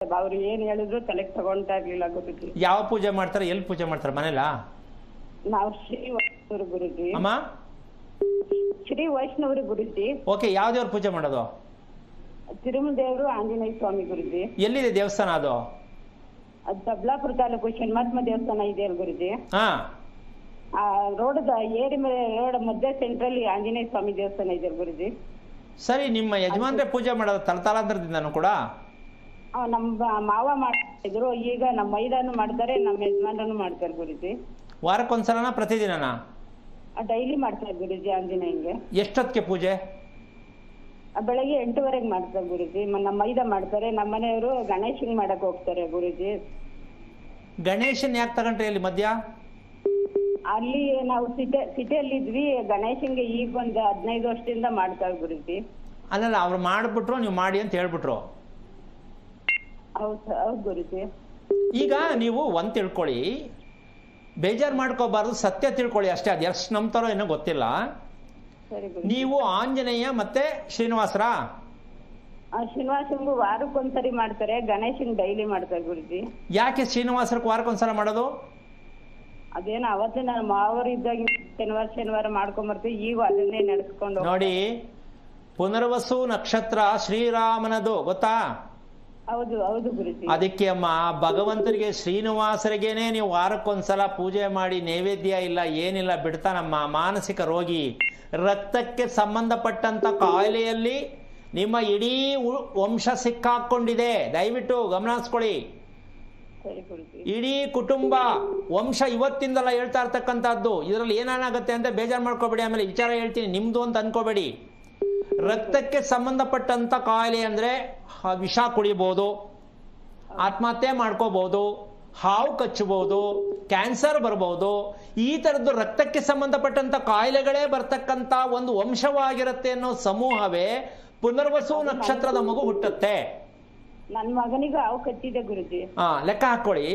ಅವ್ರು ಏನ್ ಹೇಳಿದ್ರು ತಲೆಗೆ ತಗೊಂತಾ ಇರ್ಲಿಲ್ಲ ಗುರುಜಿ. ಯಾವ ಪೂಜೆ ಮಾಡ್ತಾರೆ ಎಲ್ಲಿ ಪೂಜೆ ಮಾಡ್ತಾರೆ ಮನೇಲಾ? ನಾವು ಶ್ರೀ ವೈಷ್ಣವರು ಗುರುಜಿ. ಅಮ್ಮ? ಶ್ರೀ ವೈಷ್ಣವರು ಗುರುಜಿ. ಓಕೆ ಯಾವ ದೇವ್ರ ಪೂಜೆ ಮಾಡೋದು? ತಿರುಮಲ ದೇವರು ಆಂಜನೇಯ ಸ್ವಾಮಿ ಗುರುಜಿ. ಎಲ್ಲಿದೆ ದೇವಸ್ಥಾನ ಅದು? ಅದು ದಬ್ಲಾಪುರ ತಾಲೂಕು ಶನ್ಮಾತ್ಮ ದೇವಸ್ಥಾನ ಇದೆ ಅಲ್ಲ ಗುರುಜಿ. ಹಾ. ಆ ರೋಡ್ ಏರಿ ಮೇಲೆ ರೋಡ್ ಮಧ್ಯ ಸೆಂಟ್ರಲ್ಲಿ ಆಂಜನೇಯ ಸ್ವಾಮಿ ದೇವಸ್ಥಾನ ಇದೆ ಗುರುಜಿ. ಸರಿ ನಿಮ್ಮ ಯಜಮಾನ್ರೆ ಪೂಜೆ ಮಾಡೋದು ತಲತಲಾಂತರದಿಂದನೂ ಕೂಡ? ಆ, ನಮ್ಮ ಮಾವ ಮಾಡ್ತಿದ್ರು. ಈಗ ನಮ್ಮ ಮೈದಾನು ಮಾಡ್ತಾರೆ ನಮ್ಮ ಯಜಮಾನರು ಮಾಡ್ತಾರೆ ಗುರುಜಿ. ವಾರಕ್ಕೊಂದ್ಸಲನಾ ಪ್ರತಿದಿನನಾ? ಡೈಲಿ ಮಾಡ್ತಾರೆ ಗುರುಜಿ ಹಿಂಗೆ ಎಷ್ಟೊತ್ತಿಗೆ ಪೂಜೆ? ಆ, ಬೆಳಗ್ಗೆ ಎಂಟುವರೆಗೆ ಮಾಡ್ತಾರೆ ಗುರುಜಿ. ಮ- ನಮ್ಮ ಮೈದಾ ಮಾಡ್ತಾರೆ. ನಮ್ಮ ಮನೆಯವರು ಗಣೇಶನ್ ಮಾಡಕ್ ಹೋಗ್ತಾರೆ ಗುರುಜಿ. ಗಣೇಶನ್ ಯಾಕೆ ತಗೊಂಡ್ರಿ ಅಲ್ಲಿ ಮಧ್ಯ? ಅಲ್ಲಿ ನಾವು ಸಿಟಿ ಸಿಟಿಯಲ್ಲಿ ಇದ್ವಿ ಗಣೇಶನ್ಗೆ ಈಗ ಒಂದು ಹದಿನೈದು ವರ್ಷದಿಂದ ಮಾಡ್ತಾರೆ ಗುರುಜಿ. ಅಲ್ಲಲ್ಲ ಅವ್ರು ಮಾಡಿಬಿಟ್ರು ನೀವು ಮಾಡಿ ಅಂತ ಹೇಳ್ಬಿಟ್ರು. ಈಗ ನೀವು ಒಂದ್ ತಿಳ್ಕೊಳ್ಳಿ. ಬೇಜಾರು ಮಾಡ್ಕೋಬಾರ್ದು ಸತ್ಯ ತಿಳ್ಕೊಳ್ಳಿ ಅಷ್ಟೇ ಅದು ಎಷ್ಟು ನಂಬ್ತಾರೋ ಏನೋ ಗೊತ್ತಿಲ್ಲ. ನೀವು ಆಂಜನೇಯ ಮತ್ತೆ ಶ್ರೀನಿವಾಸರ? ಆ, ಶ್ರೀನಿವಾಸಂಗೂ ವಾರಕ್ಕೊಂದ್ಸರಿ ಮಾಡ್ತಾರೆ ಗಣೇಶನ್ ಡೈಲಿ ಮಾಡ್ತಾರೆ ಗುರುಜಿ ಯಾಕೆ ಶ್ರೀನಿವಾಸರಕ್ಕೆ ವಾರಕ್ಕೊಂದ್ಸಲ ಮಾಡೋದು? ಅದೇನ ಅವತ್ತೇ ನಾನು ಮಾವರು ಇದ್ದಾಗ ಶನಿವಾರ ಶನಿವಾರ ಮಾಡ್ಕೊಂಬರ್ತೀವಿ ಈಗ ಅದನ್ನೇ ನಡೆಸ್ಕೊಂಡು ನೋಡಿ ಪುನರ್ವಸು ನಕ್ಷತ್ರ ಶ್ರೀರಾಮನದು ಗೊತ್ತಾ? ಅದಕ್ಕೆ ಅಮ್ಮ ಭಗವಂತರಿಗೆ ಶ್ರೀನಿವಾಸರಿಗೇನೆ ನೀವು ವಾರಕ್ಕೊಂದ್ಸಲ ಪೂಜೆ ಮಾಡಿ ನೈವೇದ್ಯ ಇಲ್ಲ ಏನಿಲ್ಲ ಬಿಡ್ತಾನಮ್ಮ. ಮಾನಸಿಕ ರೋಗಿ. ರಕ್ತಕ್ಕೆ ಸಂಬಂಧಪಟ್ಟಂತ ಕಾಯಿಲೆಯಲ್ಲಿ ನಿಮ್ಮ ಇಡೀ ವಂಶ ಸಿಕ್ಕಾಕೊಂಡಿದೆ. ದಯವಿಟ್ಟು ಗಮನಿಸ್ಕೊಳ್ಳಿ ಇಡೀ ಕುಟುಂಬ ವಂಶ ಇವತ್ತಿಂದಲ್ಲ ಹೇಳ್ತಾ ಇರ್ತಕ್ಕಂಥದ್ದು. ಇದರಲ್ಲಿ ಏನಾಗುತ್ತೆ ಅಂತ ಬೇಜಾರು ಮಾಡ್ಕೋಬೇಡಿ. ಆಮೇಲೆ ವಿಚಾರ ಹೇಳ್ತೀನಿ. ನಿಮ್ದು ಅಂತ ಅನ್ಕೋಬೇಡಿ. ರಕ್ತಕ್ಕೆ ಸಂಬಂಧಪಟ್ಟಂತ ಕಾಯಿಲೆ ಅಂದ್ರೆ ವಿಷ ಕುಡಿಬಹುದು ಆತ್ಮಹತ್ಯೆ ಮಾಡ್ಕೋಬಹುದು ಹಾವು ಕಚ್ಚಬಹುದು ಕ್ಯಾನ್ಸರ್ ಬರ್ಬೋದು ಈ ತರದ್ದು ರಕ್ತಕ್ಕೆ ಸಂಬಂಧಪಟ್ಟಂತ ಕಾಯಿಲೆಗಳೇ ಬರ್ತಕ್ಕಂತ ಒಂದು ವಂಶವಾಗಿರುತ್ತೆ ಅನ್ನೋ ಸಮೂಹವೇ ಪುನರ್ವಸು ನಕ್ಷತ್ರದ ಮಗು ಹುಟ್ಟುತ್ತೆ. ನನ್ನ ಮಗನಿಗೂ ಹಾವು ಕಚ್ಚಿದೆ ಗುರುಜಿ. ಹಾ ಲೆಕ್ಕ ಹಾಕೊಳ್ಳಿ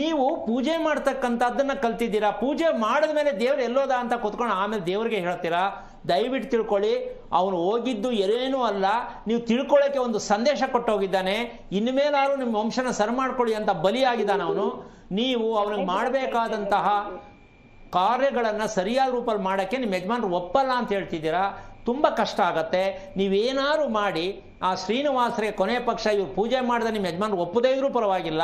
ನೀವು ಪೂಜೆ ಮಾಡ್ತಕ್ಕಂಥದ್ದನ್ನ ಕಲ್ತಿದ್ದೀರಾ? ಪೂಜೆ ಮಾಡಿದ್ಮೇಲೆ ದೇವ್ರು ಎಲ್ಲೋದ ಅಂತ ಕೂತ್ಕೊಂಡು ಆಮೇಲೆ ದೇವ್ರಿಗೆ ಹೇಳ್ತೀರಾ? ದಯವಿಟ್ಟು ತಿಳ್ಕೊಳ್ಳಿ. ಅವನು ಹೋಗಿದ್ದು ಏನೇನೂ ಅಲ್ಲ. ನೀವು ತಿಳ್ಕೊಳ್ಳೋಕ್ಕೆ ಒಂದು ಸಂದೇಶ ಕೊಟ್ಟೋಗಿದ್ದಾನೆ. ಇನ್ಮೇಲಾದ್ರೂ ನಿಮ್ಮ ವಂಶನ ಸರ್ ಮಾಡ್ಕೊಳ್ಳಿ ಅಂತ ಬಲಿಯಾಗಿದ್ದಾನೆ ಅವನು. ನೀವು ಅವನಿಗೆ ಮಾಡಬೇಕಾದಂತಹ ಕಾರ್ಯಗಳನ್ನು ಸರಿಯಾದ ರೂಪದಲ್ಲಿ ಮಾಡೋಕ್ಕೆ ನಿಮ್ಮ ಯಜಮಾನರು ಒಪ್ಪಲ್ಲ ಅಂತ ಹೇಳ್ತಿದ್ದೀರಾ? ತುಂಬ ಕಷ್ಟ ಆಗತ್ತೆ. ನೀವೇನಾದ್ರೂ ಮಾಡಿ ಆ ಶ್ರೀನಿವಾಸರಿಗೆ ಕೊನೆ ಪಕ್ಷ ಇವ್ರು ಪೂಜೆ ಮಾಡಿದ ನಿಮ್ಮ ಯಜಮಾನರು ಒಪ್ಪದೇ ಇದ್ರೂ ಪರವಾಗಿಲ್ಲ.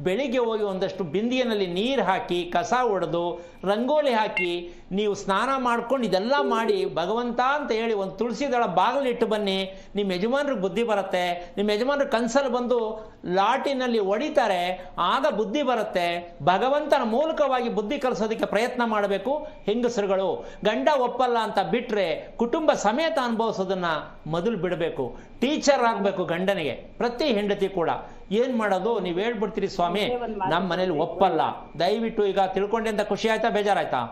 ಬೆಳಿಗ್ಗೆ ಹೋಗಿ ಒಂದಷ್ಟು ಬಿಂದಿಯನಲ್ಲಿ ನೀರು ಹಾಕಿ, ಕಸ ಒಡೆದು, ರಂಗೋಲಿ ಹಾಕಿ, ನೀವು ಸ್ನಾನ ಮಾಡ್ಕೊಂಡು ಇದೆಲ್ಲ ಮಾಡಿ, ಭಗವಂತ ಅಂತ ಹೇಳಿ ಒಂದು ತುಳಸಿ ದಳ ಬಾಗಿಲಿಟ್ಟು ಬನ್ನಿ ನಿಮ್ಮ ಯಜಮಾನ್ರಿಗೆ ಬುದ್ಧಿ ಬರುತ್ತೆ. ನಿಮ್ಮ ಯಜಮಾನ್ರು ಕನ್ಸಲ್ಲಿ ಬಂದು ಲಾಟಿನಲ್ಲಿ ಒಡಿತಾರೆ ಆಗ ಬುದ್ಧಿ ಬರುತ್ತೆ. ಭಗವಂತನ ಮೂಲಕವಾಗಿ ಬುದ್ಧಿ ಕಲಿಸೋದಕ್ಕೆ ಪ್ರಯತ್ನ ಮಾಡಬೇಕು ಹೆಂಗಸರುಗಳು. ಗಂಡ ಒಪ್ಪಲ್ಲ ಅಂತ ಬಿಟ್ಟರೆ ಕುಟುಂಬ ಸಮೇತ ಅನುಭವಿಸೋದನ್ನು ಮೊದಲು ಬಿಡಬೇಕು. ಟೀಚರ್ ಆಗಬೇಕು ಗಂಡನಿಗೆ, ಪ್ರತಿ ಹೆಂಡತಿ ಕೂಡ. ಏನ್ ಮಾಡೋದು? ನೀವ್ ಹೇಳ್ಬಿಡ್ತೀರಿ ಸ್ವಾಮಿ. ನಮ್ಮ ಮನೇಲಿ ಒಪ್ಪಲ್ಲ. ದಯವಿಟ್ಟು ಈಗ ತಿಳ್ಕೊಂಡೆ ಅಂತ ಖುಷಿ ಆಯ್ತಾ ಬೇಜಾರಾಯ್ತಾ?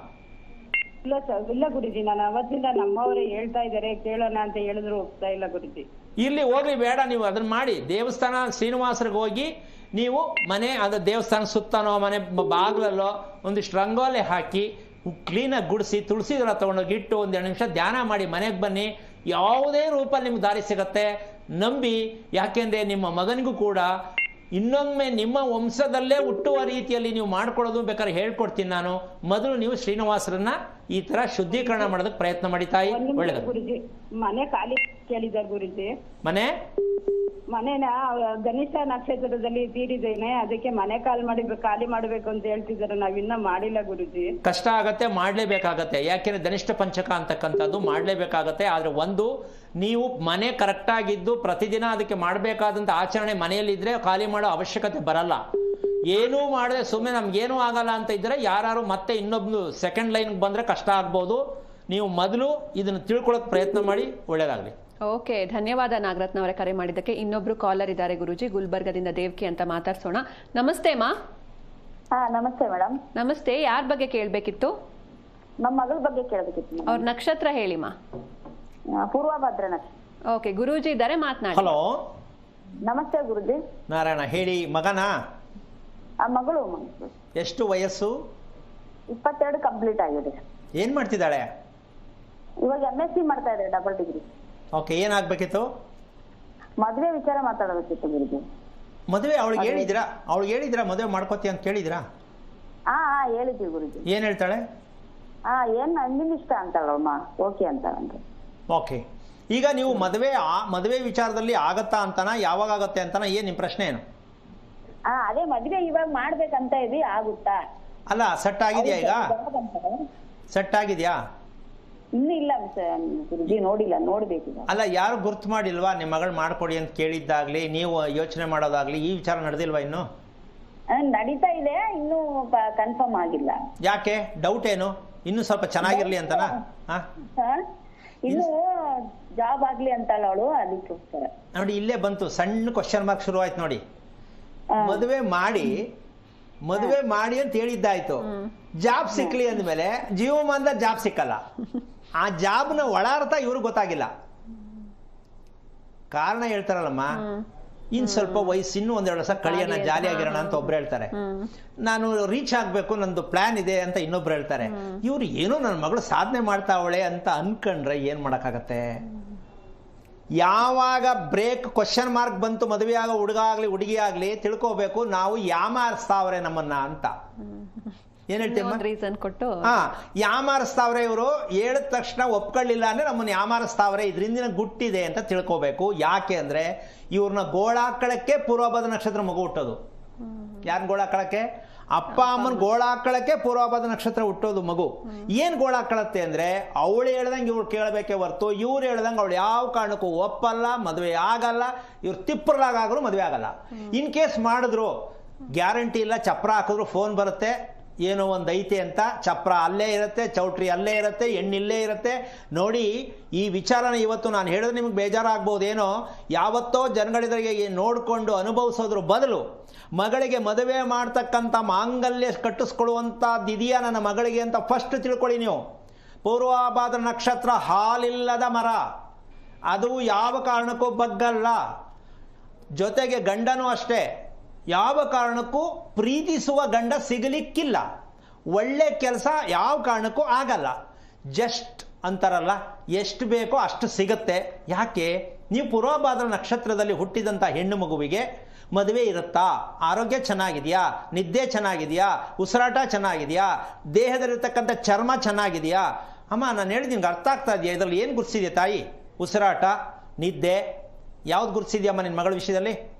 ಇಲ್ಲ ಸರ್ ಇಲ್ಲ ಗುರುಜಿ. ನಾನು ಅವತ್ತಿಂದ ನಮ್ಮವರೇ ಹೇಳ್ತಾ ಇದ್ದಾರೆ. ಕೇಳೋಣ ಅಂತ ಹೇಳಿದ್ರು ಹೋಗ್ತಾ ಇಲ್ಲ ಗುರುಜಿ. ಇಲ್ಲಿ ಹೋಗ್ಲಿ ಬೇಡ ನೀವು ಅದನ್ನ ಮಾಡಿ. ದೇವಸ್ಥಾನ ಶ್ರೀನಿವಾಸರಿಗೆ ಹೋಗಿ ನೀವು ಮನೆ ಅದು ದೇವಸ್ಥಾನ ಸುತ್ತನೋ ಮನೆ ಬಾಗ್ಲಲ್ಲೋ ಒಂದಿಷ್ಟು ರಂಗೋಲಿ ಹಾಕಿ ಕ್ಲೀನಾಗಿ ಗುಡಿಸಿ ತುಳಸಿ ತಗೊಂಡೋಗಿ ಇಟ್ಟು ಒಂದೆರಡು ನಿಮಿಷ ಧ್ಯಾನ ಮಾಡಿ ಮನೆಗೆ ಬನ್ನಿ. ಯಾವುದೇ ರೂಪ ನಿಮ್ಗೆ ದಾರಿ ಸಿಗತ್ತೆ. ನಂಬಿ ಯಾಕೆಂದ್ರೆ ನಿಮ್ಮ ಮಗನಿಗೂ ಕೂಡ ಇನ್ನೊಮ್ಮೆ ನಿಮ್ಮ ವಂಶದಲ್ಲೇ ಹುಟ್ಟುವ ರೀತಿಯಲ್ಲಿ ನೀವು ಮಾಡ್ಕೊಳ್ಳೋದು ಬೇಕಾದ್ರೆ ಹೇಳ್ಕೊಡ್ತೀನಿ ನಾನು. ಮೊದಲು ನೀವು ಶ್ರೀನಿವಾಸರನ್ನ ಈ ತರ ಶುದ್ಧೀಕರಣ ಮಾಡೋದಕ್ಕೆ ಪ್ರಯತ್ನ ಮಾಡಿ ತಾಯಿ. ಒಳ್ಳೆ ಒಳ್ಳೇದು. ಗುರುಜಿ ಮನೆ ಖಾಲಿ ಕೇಳಿದ್ದಾರೆ ಗುರುಜಿ. ಮನೆ? ಮನೇನ ಗಣೇಶ ನಕ್ಷತ್ರದಲ್ಲಿ ತೀರಿದ್ದೇನೆ ಅದಕ್ಕೆ ಮನೆ ಖಾಲಿ ಮಾಡಿ ಖಾಲಿ ಮಾಡ್ಬೇಕು ಅಂತ ಹೇಳ್ತಿದ್ದಾರೆ. ನಾವಿನ್ನ ಮಾಡಿಲ್ಲ ಗುರುಜಿ. ಕಷ್ಟ ಆಗತ್ತೆ ಮಾಡ್ಲೇಬೇಕಾಗತ್ತೆ. ಯಾಕೆಂದ್ರೆ ಧನಿಷ್ಠ ಪಂಚಕ ಅಂತಕ್ಕಂಥದ್ದು ಮಾಡ್ಲೇಬೇಕಾಗತ್ತೆ. ಆದ್ರೆ ಒಂದು ನೀವು ಮನೆ ಕರೆಕ್ಟಾಗಿದ್ದು ಪ್ರತಿದಿನ ಅದಕ್ಕೆ ಮಾಡಬೇಕಾದಂಥ ಆಚರಣೆ ಮನೆಯಲ್ಲಿದ್ದರೆ ಖಾಲಿ ಮಾಡೋ ಅವಶ್ಯಕತೆ ಬರಲ್ಲ. ಏನೂ ಮಾಡದೆ ಸುಮ್ಮನೆ ನಮಗೇನೂ ಆಗಲ್ಲ ಅಂತ ಇದ್ದರೆ ಯಾರು ಮತ್ತೆ ಇನ್ನೊಬ್ಬನು ಸೆಕೆಂಡ್ ಲೈನ್ಗೆ ಬಂದರೆ ಕಷ್ಟ ಆಗ್ಬೋದು. ನೀವು ಮೊದಲು ಇದನ್ನು ತಿಳ್ಕೊಳ್ಳೋಕೆ ಪ್ರಯತ್ನ ಮಾಡಿ ಒಳ್ಳೇದಾಗಲಿ. ಓಕೆ ಧನ್ಯವಾದ ನಾಗರತ್ನ ಅವರ ಕರೆ ಮಾಡಿದ್ದಕ್ಕೆ. ಇನ್ನೊಬ್ರು ಕಾಲರ್ ಇದ್ದಾರೆ ಗುರುಜಿ ಗುಲ್ಬರ್ಗದಿಂದ ದೇವ್ಕಿ ಅಂತ ಮಾತಾಡ್ಸೋಣ. ನಮಸ್ತೆ ಮಾ. ಹಾ ನಮಸ್ತೆ ಮೇಡಮ್. ನಮಸ್ತೆ ಯಾರ ಬಗ್ಗೆ ಕೇಳಬೇಕಿತ್ತು? ನಮ್ಮ ಮಗಳ ಬಗ್ಗೆ ಕೇಳಬೇಕಿತ್ತು ಅವ್ರ ನಕ್ಷತ್ರ ಹೇಳಿ ಮಾ. ಪೂರ್ವಭದ್ರ ನಕ್ಷತ್ರ ಓಕೆ ಗುರೂಜಿ ಇದ್ದಾರೆ ಮಾತನಾಡಿ. ಹಲೋ. ನಮಸ್ತೆ ಗುರುಜಿ. ನಾರಾಯಣ ಹೇಳಿ ಮಗನಾ? ಆ ಮಗಳು ಎಷ್ಟು ವಯಸ್ಸು? ಇಪ್ಪತ್ತೆರಡು ಕಂಪ್ಲೀಟ್ ಆಗಿದೆ. ಏನು ಮಾಡ್ತಿದ್ದಾಳೆ? ಇವಾಗ ಎಂ ಎಸ್ ಸಿ ಮಾಡ್ತಾ ಇದ್ದಾರೆ ಡಬಲ್ ಡಿಗ್ರಿ ಓಕೆ ಏನಾಗಬೇಕಿತ್ತು? ಮದುವೆ ವಿಚಾರ ಮಾತಾಡಬೇಕಿತ್ತು ಗುರುಜಿ. ಮದುವೆ ಅವಳಿಗೆ ಹೇಳಿದಿರಾ ಅವಳಿಗೆ ಹೇಳಿದ್ರಾ ಮದುವೆ ಮಾಡ್ಕೋತಿ ಅಂತ ಕೇಳಿದಿರಾ ಹಾ ಹಾ ಹೇಳಿದ್ವಿ ಗುರುಜಿ. ಏನು ಹೇಳ್ತಾಳೆ? ಹಾ ಏನ್ ನಿಮ್ ಇಷ್ಟ ಅಂತಾಳಮ್ಮ ಓಕೆ ಅಂತಾಳಂತೆ ಓಕೆ ಈಗ ನೀವು ಮದುವೆ ಆ- ಮದುವೆ ವಿಚಾರದಲ್ಲಿ ಆಗತ್ತಾ ಅಂತನ ಯಾವಾಗ ಆಗತ್ತೆ ಅಂತನ ಏನು ನಿಮ್ಮ ಪ್ರಶ್ನೆ ಏನು? ಅದೇ ಮದುವೆ ಇವಾಗ ಮಾಡ್ಬೇಕಂತ ಇದಿ ಆಗುತ್ತಾ? ಅಲ್ಲ ಸೆಟ್ ಆಗಿದೆಯಾ ಈಗ? ಸೆಟ್ ಆಗಿದೆಯಾ? ಇನ್ನೂ ಇಲ್ಲ ಗುರುಜಿ ನೋಡಿಲ್ಲ ನೋಡ್ಬೇಕು ಅಲ್ಲ ಯಾರು ಗುರ್ತು ಮಾಡಿಲ್ವಾ? ನಿಮ್ಮ ಮಗಳು ಮಾಡ್ಕೊಡಿ ಅಂತ ಕೇಳಿದ್ದಾಗ್ಲಿ ನೀವು ಯೋಚನೆ ಮಾಡೋದಾಗ್ಲಿ ಈ ವಿಚಾರ ನಡೆದಿಲ್ವಾ ಇನ್ನು? ನಡೀತಾ ಇದೆ ಇನ್ನೂ ಕನ್ಫರ್ಮ್ ಆಗಿಲ್ಲ. ಯಾಕೆ? ಡೌಟ್ ಏನು? ಇನ್ನು ಸ್ವಲ್ಪ ಚೆನ್ನಾಗಿರ್ಲಿ ಅಂತನಾ? ಇನ್ನು ಜಾಬ್ ಆಗ್ಲಿ ಅಂತಾಳ ಅವಳು ಅದಕ್ಕೋಸ್ಕರ ನೋಡಿ ಇಲ್ಲೇ ಬಂತು. ಸಣ್ಣ ಕ್ವಶನ್ ಮಾರ್ಕ್ ಶುರು ಆಯ್ತು ನೋಡಿ. ಮದುವೆ ಮಾಡಿ ಮದುವೆ ಮಾಡಿ ಅಂತ ಹೇಳಿದ್ದಾಯ್ತು. ಜಾಬ್ ಸಿಕ್ಲಿ ಅಂದ್ಮೇಲೆ ಜೀವಮಾನದ ಜಾಬ್ ಸಿಕ್ಕಲ್ಲ. ಆ ಜಾಬ್ನ ಒಳಾರ್ಥ ಇವ್ರಿಗೆ ಗೊತ್ತಾಗಿಲ್ಲ. ಕಾರಣ ಹೇಳ್ತಾರಲ್ಲಮ್ಮ. ಇನ್ ಸ್ವಲ್ಪ ವಯಸ್ಸು ಇನ್ನೂ ಒಂದೆರಡು ವರ್ಷ ಕಳಿಯೋಣ ಜಾಲಿ ಆಗಿರೋಣ ಅಂತ ಒಬ್ರು ಹೇಳ್ತಾರೆ. ನಾನು ರೀಚ್ ಆಗ್ಬೇಕು ನಂದು ಪ್ಲಾನ್ ಇದೆ ಅಂತ ಇನ್ನೊಬ್ರು ಹೇಳ್ತಾರೆ. ಇವ್ರು ಏನೋ ನನ್ನ ಮಗಳು ಸಾಧನೆ ಮಾಡ್ತಾ ಅವಳೆ ಅಂತ ಅನ್ಕೊಂಡ್ರೆ ಏನ್ ಮಾಡೋಕ್ಕಾಗತ್ತೆ? ಯಾವಾಗ ಬ್ರೇಕ್ ಕ್ವಶನ್ ಮಾರ್ಕ್ ಬಂತು ಮದುವೆ ಆಗೋ ಹುಡುಗ ಆಗ್ಲಿ ಹುಡುಗಿ ಆಗ್ಲಿ ತಿಳ್ಕೋಬೇಕು ನಾವು ಯಾಮಾರಿಸ್ತಾವ್ರೆ ನಮ್ಮನ್ನ ಅಂತ. ಏನ್ ಹೇಳ್ತೀವಿ ಯಾಮಾರಿಸ್ತಾವ್ರೆ ಇವರು ಹೇಳಿದ ತಕ್ಷಣ ಒಪ್ಕೊಳ್ಳಿಲ್ಲ ಅಂದ್ರೆ ನಮ್ಮನ್ನ ಯಾಮಾರಿಸ್ತಾವ್ರೆ ಇದರಿಂದಿನ ಗುಟ್ಟಿದೆ ಅಂತ ತಿಳ್ಕೋಬೇಕು. ಯಾಕೆ ಅಂದ್ರೆ ಇವ್ರನ್ನ ಗೋಳಾಕಳಕ್ಕೆ ಪೂರ್ವಭದ ನಕ್ಷತ್ರ ಮಗು ಹುಟ್ಟೋದು. ಯಾರು ಗೋಳಾಕಳಕ್ಕೆ? ಅಪ್ಪ ಅಮ್ಮನ ಗೋಳಾಕಳಕ್ಕೆ ಪೂರ್ವಭದ ನಕ್ಷತ್ರ ಹುಟ್ಟೋದು ಮಗು. ಏನ್ ಗೋಳಾಕಳತ್ತೆ ಅಂದ್ರೆ ಅವಳು ಹೇಳ್ದಂಗೆ ಇವ್ರು ಕೇಳಬೇಕೆ ಹೊರ್ತು ಇವ್ರು ಹೇಳ್ದಂಗೆ ಅವಳು ಯಾವ ಕಾರಣಕ್ಕೂ ಒಪ್ಪಲ್ಲ ಮದುವೆ ಆಗಲ್ಲ ಇವ್ರು ತಿಪ್ಪರ್ಲಾಗಾದ್ರೂ ಮದುವೆ ಆಗಲ್ಲ. ಇನ್ ಕೇಸ್ ಮಾಡಿದ್ರು ಗ್ಯಾರಂಟಿ ಇಲ್ಲ ಚಪ್ರ ಹಾಕಿದ್ರು ಫೋನ್ ಬರುತ್ತೆ. ಏನೋ ಒಂದು ಐತೆ ಅಂತ ಚಪ್ರ ಅಲ್ಲೇ ಇರುತ್ತೆ, ಚೌಟ್ರಿ ಅಲ್ಲೇ ಇರುತ್ತೆ, ಎಣ್ಣಿಲ್ಲೇ ಇರುತ್ತೆ. ನೋಡಿ, ಈ ವಿಚಾರನ ಇವತ್ತು ನಾನು ಹೇಳಿದ್ರೆ ನಿಮ್ಗೆ ಬೇಜಾರಾಗ್ಬೋದೇನೋ? ಯಾವತ್ತೋ ಜನಗಳಿದ್ರಿಗೆ ನೋಡಿಕೊಂಡು ಅನುಭವಿಸೋದ್ರ ಬದಲು ಮಗಳಿಗೆ ಮದುವೆ ಮಾಡ್ತಕ್ಕಂಥ ಮಾಂಗಲ್ಯ ಕಟ್ಟಿಸ್ಕೊಳ್ಳುವಂಥದ್ದು ಇದೆಯಾ ನನ್ನ ಮಗಳಿಗೆ ಅಂತ ಫಸ್ಟ್ ತಿಳ್ಕೊಳ್ಳಿ ನೀವು. ಪೂರ್ವಾಭಾದ್ರ ನಕ್ಷತ್ರ ಹಾಲಿಲ್ಲದ ಮರ. ಅದು ಯಾವ ಕಾರಣಕ್ಕೂ ಬಗ್ಗಲ್ಲ. ಜೊತೆಗೆ ಗಂಡನೂ ಅಷ್ಟೇ. ಯಾವ ಕಾರಣಕ್ಕೂ ಪ್ರೀತಿಸುವ ಗಂಡ ಸಿಗಲಿಕ್ಕಿಲ್ಲ. ಒಳ್ಳೆ ಕೆಲಸ ಯಾವ ಕಾರಣಕ್ಕೂ ಆಗಲ್ಲ. ಜಸ್ಟ್ ಅಂತಾರಲ್ಲ, ಎಷ್ಟು ಬೇಕೋ ಅಷ್ಟು ಸಿಗುತ್ತೆ. ಯಾಕೆ? ನೀವು ಪೂರ್ವಭಾದ್ರ ನಕ್ಷತ್ರದಲ್ಲಿ ಹುಟ್ಟಿದಂಥ ಹೆಣ್ಣು ಮಗುವಿಗೆ ಮದುವೆ ಇರುತ್ತಾ? ಆರೋಗ್ಯ ಚೆನ್ನಾಗಿದೆಯಾ? ನಿದ್ದೆ ಚೆನ್ನಾಗಿದೆಯಾ? ಉಸಿರಾಟ ಚೆನ್ನಾಗಿದೆಯಾ? ದೇಹದಲ್ಲಿರ್ತಕ್ಕಂಥ ಚರ್ಮ ಚೆನ್ನಾಗಿದೆಯಾ? ಅಮ್ಮ, ನಾನು ಹೇಳಿದ ನಿನ್ಗೆ ಅರ್ಥ ಆಗ್ತಾ ಇದೆಯಾ? ಇದರಲ್ಲಿ ಏನು ಗುರ್ಸಿದೆಯಾ ತಾಯಿ? ಉಸಿರಾಟ, ನಿದ್ದೆ, ಯಾವ್ದು ಗುರ್ಸಿದೆಯಮ್ಮ ನಿನ್ನ ಮಗಳ ವಿಷಯದಲ್ಲಿ?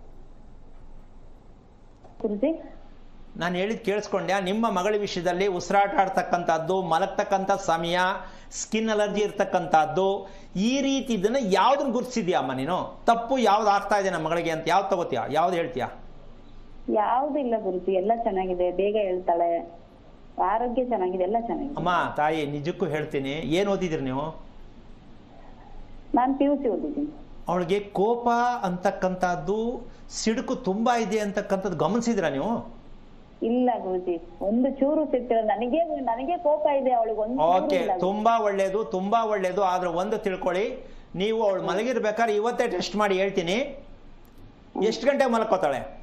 ಗುರುಜಿ ನಾನು ಹೇಳಿದ್ ಕೇಳಿಸ್ಕೊಂಡ್ಯಾ? ನಿಮ್ಮ ಮಗಳ ವಿಷಯದಲ್ಲಿ ಉಸಿರಾಟ ಆಡ್ತಕ್ಕಂಥದ್ದು ಮಲಗ್ತಕ್ಕಂಥ ಸಮಯ ಸ್ಕಿನ್ ಅಲರ್ಜಿ ಇರ್ತಕ್ಕಂಥದ್ದು ಈ ರೀತಿ ಇದನ್ನ ಯಾವ್ದನ್ನ ಗುರುತಿಸಿದ್ಯಾಮ್ಮ ನೀನು? ತಪ್ಪು ಯಾವ್ದು ಆಗ್ತಾ ಇದೆ ನಮ್ಮ ಮಗಳಿಗೆ ಅಂತ ಯಾವ್ದು ತಗೋತೀಯಾ? ಯಾವ್ದು ಹೇಳ್ತೀಯಾ? ಯಾವ್ದಿಲ್ಲ ಗುರುಜಿ ಎಲ್ಲ ಚೆನ್ನಾಗಿದೆ. ಬೇಗ ಹೇಳ್ತಾಳೆ. ಆರೋಗ್ಯ ಚೆನ್ನಾಗಿದೆ ಎಲ್ಲ ಚೆನ್ನಾಗಿದೆ. ಅಮ್ಮ ತಾಯಿ ನಿಜಕ್ಕೂ ಹೇಳ್ತೀನಿ. ಏನು ಓದಿದ್ರಿ ನೀವು? ನಾನು ಪಿ ಯು ಸಿ ಓದಿದ್ದೀನಿ. ಅವಳಿಗೆ ಕೋಪ ಅಂತಕ್ಕಂಥದ್ದು ಸಿಡುಕು ತುಂಬಾ ಇದೆ ಅಂತಕ್ಕಂಥದ್ದು ಗಮನಿಸಿದ್ರಾ ನೀವು? ಇಲ್ಲ ಗುರುಜಿ ಒಂದು ಚೂರು ಸಿಕ್ತಿಲ್ಲ ನನಗೆ ನನಗೆ ಕೋಪ ಇದೆ ಅವಳಿಗೆ ಓಕೆ ತುಂಬಾ ಒಳ್ಳೇದು ತುಂಬಾ ಒಳ್ಳೇದು. ಆದ್ರೆ ಒಂದು ತಿಳ್ಕೊಳ್ಳಿ ನೀವು ಅವಳು ಮಲಗಿರ್ಬೇಕಾದ್ರೆ ಇವತ್ತೇ ಟೆಸ್ಟ್ ಮಾಡಿ ಹೇಳ್ತೀನಿ. ಎಷ್ಟು ಗಂಟೆಗೆ ಮಲ್ಕೋತಾಳೆ?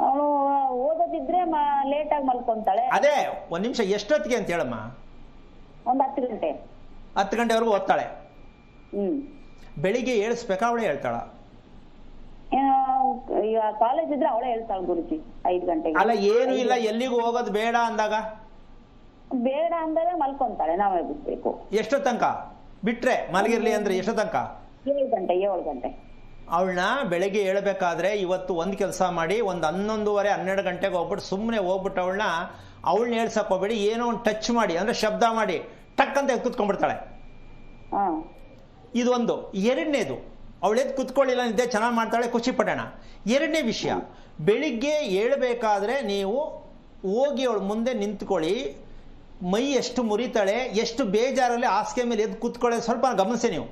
ಅವಳು ಓದೋದಿದ್ರೆ ಲೇಟ್ ಆಗಿ ಮಲ್ಕೊಂತಾಳೆ. ಅದೇ ಒಂದ್ ನಿಮಿಷ ಎಷ್ಟೊತ್ತಿಗೆ ಅಂತ ಹೇಳಮ್ಮ? ಒಂದ್ ಹತ್ತು ಗಂಟೆ. ಹತ್ತು ಗಂಟೆವರೆಗೂ ಓದ್ತಾಳೆ. ಹ್ಮ್. ಬೆಳಿಗ್ಗೆ ಏಳಿಸ್ಬೇಕಾ ಅವಳೇ ಹೇಳ್ತಾಳ? ಕಾಲೇಜ್ ಇದ್ರೆ ಅವಳೇ ಹೇಳ್ತಾಳೆ ಗುರುಜಿ ಐದ್ ಗಂಟೆಗೆ. ಅಲ್ಲ ಏನು ಇಲ್ಲ ಎಲ್ಲಿಗೂ ಹೋಗೋದು ಬೇಡ ಅಂದಾಗ? ಬೇಡ ಅಂದರೆ ಮಲ್ಕೊಂತಾಳೆ ನಾವೇ ಬಿಡ್ಬೇಕು. ಎಷ್ಟು ತನಕ ಬಿಟ್ರೆ ಮಲಗಿರ್ಲಿ ಅಂದ್ರೆ ಎಷ್ಟು ತನಕ ಏಳು ಗಂಟೆ ಏಳು ಗಂಟೆ. ಅವಳನ್ನ ಬೆಳಗ್ಗೆ ಏಳಬೇಕಾದ್ರೆ ಇವತ್ತು ಒಂದು ಕೆಲಸ ಮಾಡಿ ಒಂದು ಹನ್ನೊಂದುವರೆ ಹನ್ನೆರಡು ಗಂಟೆಗೆ ಹೋಗ್ಬಿಟ್ಟು ಸುಮ್ಮನೆ ಹೋಗ್ಬಿಟ್ಟು ಅವಳನ್ನ ಅವಳನ್ನ ಹೇಳ್ಸಕ್ ಹೋಗ್ಬೇಡಿ ಏನೋ ಒಂದು ಟಚ್ ಮಾಡಿ ಅಂದ್ರೆ ಶಬ್ದ ಮಾಡಿ ಟಕ್ ಅಂತ ಕುತ್ಕೊಂಡ್ಬಿಡ್ತಾಳೆ ಹಾ ಇದು ಒಂದು ಎರಡನೇದು, ಅವಳು ಎದ್ದು ಕುತ್ಕೊಳ್ಳಿಲ್ಲ ನಿದ್ದೆ ಚೆನ್ನಾಗಿ ಮಾಡ್ತಾಳೆ, ಖುಷಿ ಪಡೋಣ. ಎರಡನೇ ವಿಷಯ, ಬೆಳಿಗ್ಗೆ ಏಳಬೇಕಾದ್ರೆ ನೀವು ಹೋಗಿ ಅವಳ ಮುಂದೆ ನಿಂತ್ಕೊಳ್ಳಿ. ಮೈ ಎಷ್ಟು ಮುರಿತಾಳೆ, ಎಷ್ಟು ಬೇಜಾರಲ್ಲಿ ಹಾಸಿಗೆ ಮೇಲೆ ಎದ್ದು ಕುತ್ಕೊಳ್ಳೋದು ಸ್ವಲ್ಪ ಗಮನಿಸಿ ನೀವು.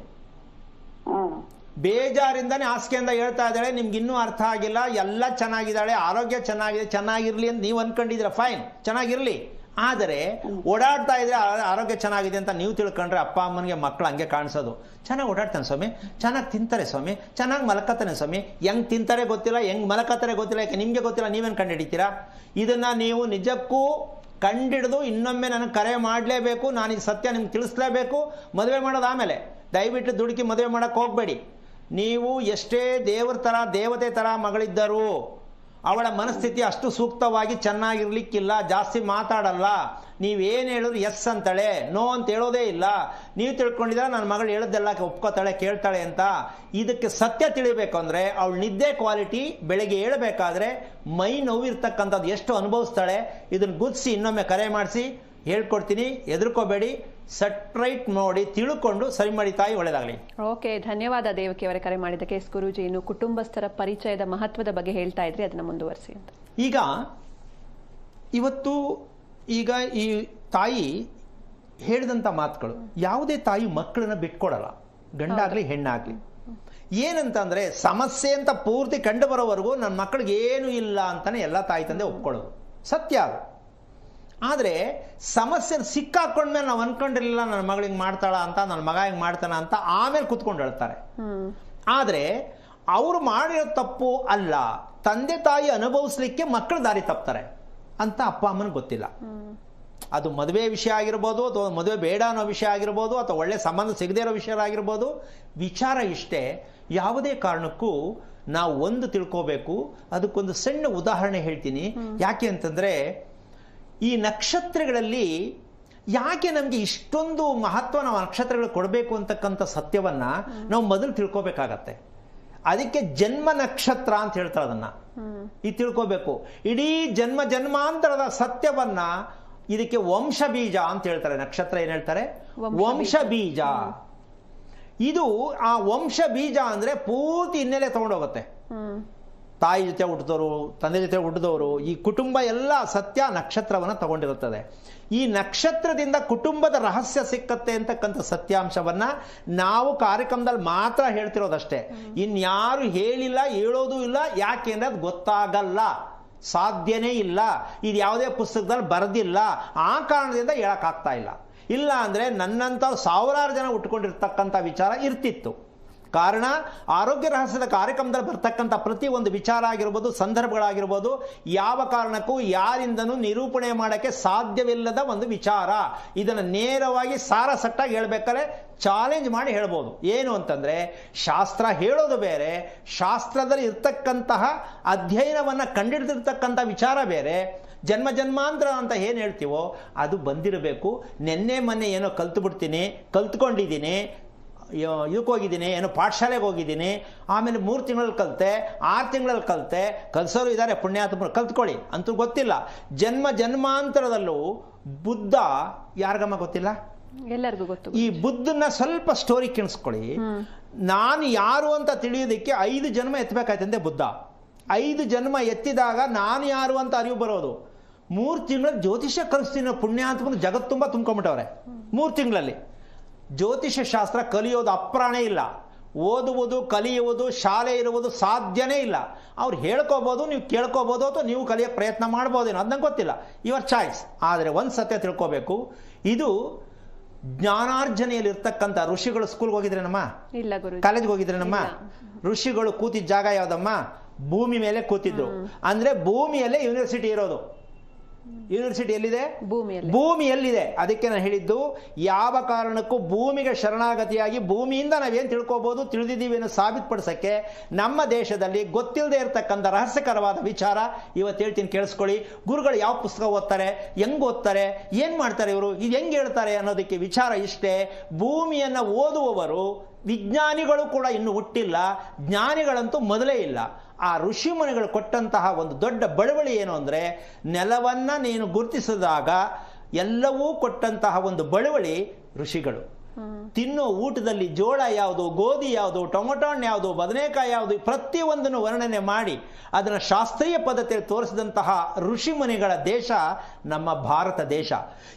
ಬೇಜಾರಿಂದಾನೆ ಬೇಜಾರಿಂದಾನೇ ಹಾಸಿಗೆಯಿಂದ ಹೇಳ್ತಾ ಇದ್ದಾಳೆ, ನಿಮ್ಗೆ ಇನ್ನೂ ಅರ್ಥ ಆಗಿಲ್ಲ, ಎಲ್ಲ ಚೆನ್ನಾಗಿದ್ದಾಳೆ, ಆರೋಗ್ಯ ಚೆನ್ನಾಗಿದೆ, ಚೆನ್ನಾಗಿರ್ಲಿ ಅಂತ ನೀವು ಅನ್ಕೊಂಡಿದ್ದೀರ ಫೈನ್ ಚೆನ್ನಾಗಿರ್ಲಿ. ಆದರೆ ಓಡಾಡ್ತಾ ಇದ್ರೆ ಆರೋಗ್ಯ ಚೆನ್ನಾಗಿದೆ ಅಂತ ನೀವು ತಿಳ್ಕೊಂಡ್ರೆ ಅಪ್ಪ ಅಮ್ಮನಿಗೆ ಮಕ್ಕಳು ಹಂಗೆ ಕಾಣಿಸೋದು. ಚೆನ್ನಾಗಿ ಓಡಾಡ್ತಾನೆ ಸ್ವಾಮಿ. ಚೆನ್ನಾಗಿ ತಿಂತಾರೆ ಸ್ವಾಮಿ. ಚೆನ್ನಾಗಿ ಮಲಕತ್ತಾನೆ ಸ್ವಾಮಿ. ಹೆಂಗ್ ತಿಂತಾರೆ ಗೊತ್ತಿಲ್ಲ, ಹೆಂಗ್ ಮಲಕತ್ತಾರೆ ಗೊತ್ತಿಲ್ಲ, ಯಾಕೆ ನಿಮಗೆ ಗೊತ್ತಿಲ್ಲ, ನೀವೇನು ಕಂಡುಹಿಡಿತೀರಾ? ಇದನ್ನ ನೀವು ನಿಜಕ್ಕೂ ಕಂಡಿಡಿದು ಇನ್ನೊಮ್ಮೆ ನನಗೆ ಕರೆ ಮಾಡಲೇಬೇಕು, ನಾನು ಸತ್ಯ ನಿಮ್ಗೆ ತಿಳಿಸ್ಲೇಬೇಕು, ಮದುವೆ ಮಾಡೋದು ಆಮೇಲೆ. ದಯವಿಟ್ಟು ದುಡುಕಿ ಮದುವೆ ಮಾಡೋಕ್ಕೆ ಹೋಗಬೇಡಿ. ನೀವು ಎಷ್ಟೇ ದೇವರ ಥರ ದೇವತೆ ಥರ ಮಗಳಿದ್ದರು ಅವಳ ಮನಸ್ಥಿತಿ ಅಷ್ಟು ಸೂಕ್ತವಾಗಿ ಚೆನ್ನಾಗಿರ್ಲಿಕ್ಕಿಲ್ಲ, ಜಾಸ್ತಿ ಮಾತಾಡಲ್ಲ. ನೀವೇನು ಹೇಳಿದ್ರು ಎಸ್ ಅಂತಾಳೆ ನೋ ಅಂತ ಹೇಳೋದೇ ಇಲ್ಲ. ನೀವು ತಿಳ್ಕೊಂಡಿದ್ರೆ ನನ್ನ ಮಗಳು ಹೇಳೋದೆಲ್ಲ ಒಪ್ಕೋತಾಳೆ, ಕೇಳ್ತಾಳೆ ಅಂತ. ಇದಕ್ಕೆ ಸತ್ಯ ತಿಳಿಬೇಕು ಅಂದರೆ ಅವಳು ನಿದ್ದೆ ಕ್ವಾಲಿಟಿ ಬೆಳಗ್ಗೆ ಹೇಳಬೇಕಾದ್ರೆ ಮೈ ನೋವಿರ್ತಕ್ಕಂಥದ್ದು ಎಷ್ಟು ಅನುಭವಿಸ್ತಾಳೆ, ಇದನ್ನು ಗುದ್ಸಿ ಇನ್ನೊಮ್ಮೆ ಕರೆ ಮಾಡಿಸಿ, ಹೇಳ್ಕೊಡ್ತೀನಿ, ಹೆದರ್ಕೋಬೇಡಿ. ಸಟ್ರೈಟ್ ನೋಡಿ ತಿಳ್ಕೊಂಡು ಸರಿ ಮಾಡಿ ತಾಯಿ ಒಳ್ಳೇದಾಗಲಿ. ಓಕೆ ಧನ್ಯವಾದ ದೇವಕಿ ಅವರ ಕರೆ ಮಾಡಿದ್ದಕ್ಕೆ. ಎಸ್ ಗುರುಜಿ ಇನ್ನು ಕುಟುಂಬಸ್ಥರ ಪರಿಚಯದ ಮಹತ್ವದ ಬಗ್ಗೆ ಹೇಳ್ತಾ ಇದ್ರಿ ಅದನ್ನ ಮುಂದುವರಿಸಿ ಅಂತ. ಈಗ ಇವತ್ತು ಈಗ ಈ ತಾಯಿ ಹೇಳಿದಂಥ ಮಾತುಗಳು ಯಾವುದೇ ತಾಯಿ ಮಕ್ಕಳನ್ನ ಬಿಟ್ಕೊಡಲ್ಲ. ಗಂಡಾಗ್ಲಿ ಹೆಣ್ಣಾಗ್ಲಿ ಏನಂತಂದ್ರೆ ಸಮಸ್ಯೆ ಅಂತ ಪೂರ್ತಿ ಕಂಡು ಬರೋವರೆಗೂ ನನ್ನ ಮಕ್ಕಳಿಗೆ ಏನೂ ಇಲ್ಲ ಅಂತಲೇ ಎಲ್ಲ ತಾಯಿ ತಂದೆ ಒಪ್ಕೊಳ್ಳೋದು. ಸತ್ಯ ಅದು. ಆದರೆ ಸಮಸ್ಯೆ ಸಿಕ್ಕಾಕೊಂಡ್ಮೇಲೆ ನಾವು ಅನ್ಕೊಂಡಿರಲಿಲ್ಲ ನನ್ನ ಮಗಳು ಹಿಂಗೆ ಮಾಡ್ತಾಳ ಅಂತ ನನ್ನ ಮಗ ಹಿಂಗೆ ಮಾಡ್ತಾನ ಅಂತ ಆಮೇಲೆ ಕುತ್ಕೊಂಡು ಹೇಳ್ತಾರೆ. ಆದರೆ ಅವರು ಮಾಡಿರೋ ತಪ್ಪು ಅಲ್ಲ ತಂದೆ ತಾಯಿ ಅನುಭವಿಸ್ಲಿಕ್ಕೆ ಮಕ್ಕಳು ದಾರಿ ತಪ್ತಾರೆ ಅಂತ ಅಪ್ಪ ಅಮ್ಮನಿಗೆ ಗೊತ್ತಿಲ್ಲ. ಅದು ಮದುವೆ ವಿಷಯ ಆಗಿರ್ಬೋದು ಅಥವಾ ಮದುವೆ ಬೇಡ ಅನ್ನೋ ವಿಷಯ ಆಗಿರ್ಬೋದು ಅಥವಾ ಒಳ್ಳೆ ಸಂಬಂಧ ಸಿಗದೇ ಇರೋ ವಿಷಯ ಆಗಿರ್ಬೋದು ವಿಚಾರ ಇಷ್ಟೇ. ಯಾವುದೇ ಕಾರಣಕ್ಕೂ ನಾವು ಒಂದು ತಿಳ್ಕೋಬೇಕು. ಅದಕ್ಕೊಂದು ಸಣ್ಣ ಉದಾಹರಣೆ ಹೇಳ್ತೀನಿ. ಯಾಕೆ ಅಂತಂದ್ರೆ ಈ ನಕ್ಷತ್ರಗಳಲ್ಲಿ ಯಾಕೆ ನಮಗೆ ಇಷ್ಟೊಂದು ಮಹತ್ವ ನಾವು ನಕ್ಷತ್ರಗಳು ಕೊಡಬೇಕು ಅಂತಕ್ಕಂಥ ಸತ್ಯವನ್ನು ನಾವು ಮೊದಲು ತಿಳ್ಕೊಬೇಕಾಗತ್ತೆ. ಅದಕ್ಕೆ ಜನ್ಮ ನಕ್ಷತ್ರ ಅಂತ ಹೇಳ್ತಾರೆ ಅದನ್ನು. ಈ ತಿಳ್ಕೋಬೇಕು. ಇಡೀ ಜನ್ಮ ಜನ್ಮಾಂತರದ ಸತ್ಯವನ್ನ ಇದಕ್ಕೆ ವಂಶ ಬೀಜ ಅಂತ ಹೇಳ್ತಾರೆ. ನಕ್ಷತ್ರ ಏನು ಹೇಳ್ತಾರೆ? ವಂಶ ಬೀಜ ಇದು ಆ ವಂಶ ಬೀಜ ಅಂದರೆ ಪೂರ್ತಿ ಹಿನ್ನೆಲೆ ತಗೊಂಡೋಗುತ್ತೆ. ತಾಯಿ ಜೊತೆ ಹುಟ್ಟಿದವರು, ತಂದೆ ಜೊತೆ ಹುಟ್ಟಿದವರು, ಈ ಕುಟುಂಬ ಎಲ್ಲ ಸತ್ಯ ನಕ್ಷತ್ರವನ್ನು ತಗೊಂಡಿರುತ್ತದೆ. ಈ ನಕ್ಷತ್ರದಿಂದ ಕುಟುಂಬದ ರಹಸ್ಯ ಸಿಕ್ಕತ್ತೆ ಅಂತಕ್ಕಂಥ ಸತ್ಯಾಂಶವನ್ನು ನಾವು ಕಾರ್ಯಕ್ರಮದಲ್ಲಿ ಮಾತ್ರ ಹೇಳ್ತಿರೋದಷ್ಟೇ. ಇನ್ಯಾರು ಹೇಳಿಲ್ಲ, ಹೇಳೋದು ಇಲ್ಲ, ಯಾಕೆ ಅಂದ್ರೆ ಅದು ಗೊತ್ತಾಗಲ್ಲ. ಸಾಧ್ಯನೇ ಇಲ್ಲ. ಇದು ಯಾವುದೇ ಪುಸ್ತಕದಲ್ಲಿ ಬರೆದಿಲ್ಲ. ಆ ಕಾರಣದಿಂದ ಹೇಳಕ್ಕಾಗ್ತಾ ಇಲ್ಲ. ಇಲ್ಲ ಅಂದರೆ ನನ್ನಂಥ ಸಾವಿರಾರು ಜನ ಉಟ್ಕೊಂಡಿರ್ತಕ್ಕಂಥ ವಿಚಾರ ಇರ್ತಿತ್ತು. ಕಾರಣ ಆರೋಗ್ಯ ರಹಸ್ಯದ ಕಾರ್ಯಕ್ರಮದಲ್ಲಿ ಬರ್ತಕ್ಕಂಥ ಪ್ರತಿ ಒಂದು ವಿಚಾರ ಆಗಿರ್ಬೋದು, ಸಂದರ್ಭಗಳಾಗಿರ್ಬೋದು, ಯಾವ ಕಾರಣಕ್ಕೂ ಯಾರಿಂದನೂ ನಿರೂಪಣೆ ಮಾಡೋಕ್ಕೆ ಸಾಧ್ಯವಿಲ್ಲದ ಒಂದು ವಿಚಾರ. ಇದನ್ನು ನೇರವಾಗಿ ಸಾರಸಟ್ಟಾಗಿ ಹೇಳ್ಬೇಕಾದ್ರೆ ಚಾಲೆಂಜ್ ಮಾಡಿ ಹೇಳ್ಬೋದು. ಏನು ಅಂತಂದರೆ, ಶಾಸ್ತ್ರ ಹೇಳೋದು ಬೇರೆ, ಶಾಸ್ತ್ರದಲ್ಲಿ ಇರ್ತಕ್ಕಂತಹ ಅಧ್ಯಯನವನ್ನು ಕಂಡಿಡ್ದಿರ್ತಕ್ಕಂಥ ವಿಚಾರ ಬೇರೆ. ಜನ್ಮ ಜನ್ಮಾಂತರ ಅಂತ ಏನು ಹೇಳ್ತೀವೋ ಅದು ಬಂದಿರಬೇಕು. ನಿನ್ನೆ ಮೊನ್ನೆ ಏನೋ ಕಲ್ತು ಬಿಡ್ತೀನಿ ಕಲ್ತ್ಕೊಂಡಿದ್ದೀನಿ ಇದಕ್ಕೆ ಹೋಗಿದ್ದೀನಿ ಏನೋ ಪಾಠಶಾಲೆಗೆ ಹೋಗಿದ್ದೀನಿ ಆಮೇಲೆ ಮೂರು ತಿಂಗಳಲ್ಲಿ ಕಲಿತೆ ಆರು ತಿಂಗಳಲ್ಲಿ ಕಲಿತೆ ಕಲಿಸೋರು ಇದ್ದಾರೆ ಪುಣ್ಯಾತ್ಮರು ಕಲ್ತ್ಕೊಳ್ಳಿ ಅಂತೂ ಗೊತ್ತಿಲ್ಲ. ಜನ್ಮ ಜನ್ಮಾಂತರದಲ್ಲೂ ಬುದ್ಧ ಯಾರಿಗಮ್ಮ ಗೊತ್ತಿಲ್ಲ? ಎಲ್ಲರಿಗೂ ಗೊತ್ತು ಈ ಬುದ್ಧನ ಸ್ವಲ್ಪ ಸ್ಟೋರಿ ಕೇಳಿಸ್ಕೊಳ್ಳಿ ನಾನು ಯಾರು ಅಂತ ತಿಳಿಯೋದಕ್ಕೆ ಐದು ಜನ್ಮ ಎತ್ತಬೇಕಾಯ್ತಂದೆ ಬುದ್ಧ. ಐದು ಜನ್ಮ ಎತ್ತಿದಾಗ ನಾನು ಯಾರು ಅಂತ ಅರಿವು ಬರೋದು. ಮೂರು ತಿಂಗಳಲ್ಲಿ ಜ್ಯೋತಿಷ್ಯ ಕಲಿಸ್ತೀನಿ ಪುಣ್ಯಾತ್ಮನ ಜಗತ್ತು ತುಂಬ ತುಂಬ್ಕೊಂಬಿಟ್ಟವ್ರೆ. ಮೂರು ತಿಂಗಳಲ್ಲಿ. ಜ್ಯೋತಿಷ್ಯ ಶಾಸ್ತ್ರ ಕಲಿಯೋದು ಅಪ್ರಾಣೇ ಇಲ್ಲ. ಓದುವುದು ಕಲಿಯುವುದು ಶಾಲೆ ಇರುವುದು ಸಾಧ್ಯನೇ ಇಲ್ಲ. ಅವ್ರು ಹೇಳ್ಕೋಬೋದು ನೀವು ಕೇಳ್ಕೋಬೋದು ಅಥವಾ ನೀವು ಕಲಿಯೋ ಪ್ರಯತ್ನ ಮಾಡ್ಬೋದೇನೋ ಅದು ನಂಗೆ ಗೊತ್ತಿಲ್ಲ. ಯುವರ್ ಚಾಯ್ಸ್ ಆದರೆ ಒಂದು ಸತ್ಯ ತಿಳ್ಕೋಬೇಕು. ಇದು ಜ್ಞಾನಾರ್ಜನೆಯಲ್ಲಿರ್ತಕ್ಕಂಥ ಋಷಿಗಳು ಸ್ಕೂಲ್ಗೆ ಹೋಗಿದ್ರೇನಮ್ಮ? ಇಲ್ಲ ಕಾಲೇಜ್ಗೆ ಹೋಗಿದ್ರೇನಮ್ಮ? ಋಷಿಗಳು ಕೂತಿದ್ದ ಜಾಗ ಯಾವುದಮ್ಮ? ಭೂಮಿ ಮೇಲೆ ಕೂತಿದ್ರು. ಅಂದ್ರೆ ಭೂಮಿಯಲ್ಲೇ ಯೂನಿವರ್ಸಿಟಿ ಇರೋದು. ಯೂನಿವರ್ಸಿಟಿ ಎಲ್ಲಿದೆ? ಭೂಮಿ ಎಲ್ಲಿದೆ ಅದಕ್ಕೆ ನಾನು ಹೇಳಿದ್ದು ಯಾವ ಕಾರಣಕ್ಕೂ ಭೂಮಿಗೆ ಶರಣಾಗತಿಯಾಗಿ ಭೂಮಿಯಿಂದ ನಾವೇನು ತಿಳ್ಕೋಬಹುದು ತಿಳಿದಿದ್ದೀವಿ ಅನ್ನೋ ಸಾಬೀತುಪಡಿಸಕ್ಕೆ ನಮ್ಮ ದೇಶದಲ್ಲಿ ಗೊತ್ತಿಲ್ಲದೆ ಇರತಕ್ಕಂಥ ರಹಸ್ಯಕರವಾದ ವಿಚಾರ ಇವತ್ತು ಹೇಳ್ತೀನಿ ಕೇಳಿಸ್ಕೊಳ್ಳಿ. ಗುರುಗಳು ಯಾವ ಪುಸ್ತಕ ಓದ್ತಾರೆ ಹೆಂಗ್ ಓದ್ತಾರೆ ಏನು ಮಾಡ್ತಾರೆ ಇವರು ಇದು ಹೆಂಗೆ ಹೇಳ್ತಾರೆ ಅನ್ನೋದಕ್ಕೆ ವಿಚಾರ ಇಷ್ಟೇ. ಭೂಮಿಯನ್ನು ಓದುವವರು ವಿಜ್ಞಾನಿಗಳು ಕೂಡ ಇನ್ನು ಹುಟ್ಟಿಲ್ಲ ಜ್ಞಾನಿಗಳಂತೂ ಮೊದಲೇ ಇಲ್ಲ. ಆ ಋಷಿಮುನಿಗಳು ಕೊಟ್ಟಂತಹ ಒಂದು ದೊಡ್ಡ ಬಳುವಳಿ ಏನು ಅಂದರೆ ನೆಲವನ್ನು ನೀನು ಗುರುತಿಸಿದಾಗ ಎಲ್ಲವೂ ಕೊಟ್ಟಂತಹ ಒಂದು ಬಳುವಳಿ ಋಷಿಗಳು. ತಿನ್ನೋ ಊಟದಲ್ಲಿ ಜೋಳ ಯಾವುದು, ಗೋಧಿ ಯಾವುದು ಟೊಮೊಟೊ ಹಣ್ಣು ಯಾವುದು, ಬದನೆಕಾಯಿ ಯಾವುದು, ಪ್ರತಿಯೊಂದನ್ನು ವರ್ಣನೆ ಮಾಡಿ ಅದನ್ನು ಶಾಸ್ತ್ರೀಯ ಪದ್ಧತಿಯಲ್ಲಿ ತೋರಿಸಿದಂತಹ ಋಷಿಮುನಿಗಳ ದೇಶ ನಮ್ಮ ಭಾರತ ದೇಶ.